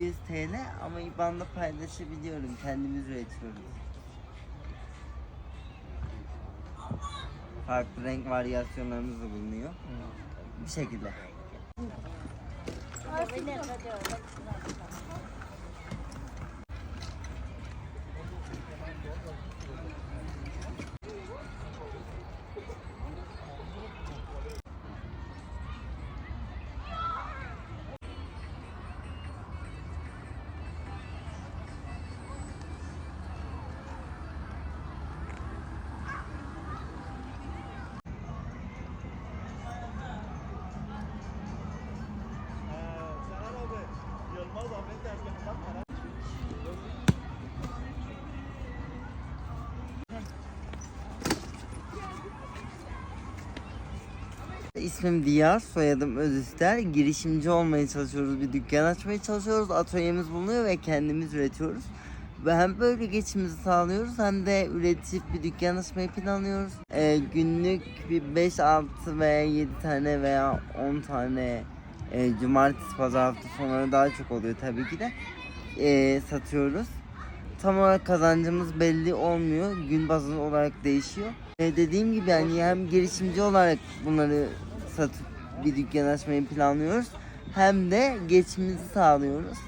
100 TL ama IBAN'da paylaşabiliyorum. Kendimiz üretiyoruz. Farklı renk varyasyonlarımız da bulunuyor. Bu şekilde. İsmim Diyar, soyadım Özüster. Girişimci olmaya çalışıyoruz, bir dükkan açmaya çalışıyoruz. Atölyemiz bulunuyor ve kendimiz üretiyoruz. Ve hem böyle geçimimizi sağlıyoruz hem de üretip bir dükkan açmayı planlıyoruz. Ee, günlük bir 5, 6 veya 7 tane veya 10 tane e, cumartesi, pazar hafta sonları daha çok oluyor tabii ki de e, satıyoruz. Tam olarak kazancımız belli olmuyor. Gün bazlı olarak değişiyor. E, dediğim gibi yani hem girişimci olarak bunları satıp bir dükkan açmayı planlıyoruz. Hem de geçimimizi sağlıyoruz.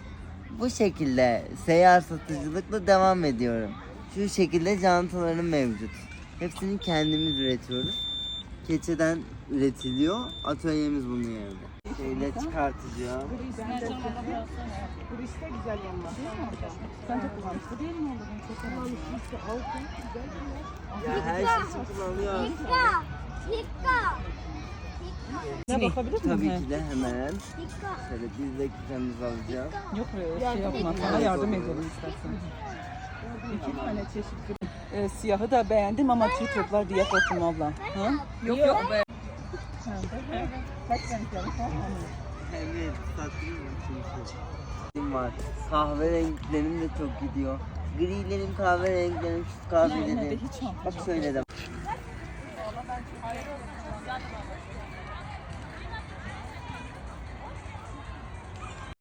Bu şekilde seyyar satıcılıkla devam ediyorum. Şu şekilde cantılarım mevcut. Hepsini kendimiz üretiyoruz. Keçeden üretiliyor. Atölyemiz bunun yerinde. Şeyle çıkartacağım. Turiste güzel yanlar. Sen de kullanmış. Bu değil mi oğlum? Çok kullanmış. İşte altın güzel Ya her şey için kullanıyor. Pika. Pika. Ne bakabilir miyim? Tabii He. ki de hemen. Şöyle bir dakikamızı alacağız. Yok be şey yapma. Sana yardım edelim istersen. İki tane çeşit. Ee, siyahı da beğendim ama tüy toplar diye korktum abla. Ha? Yok yok be. Kaç renkler var? Evet, çünkü? var. Kahverengilerim de çok gidiyor. Grilerim, kahverengilerim, de kahvelerim. Bak şöyle de.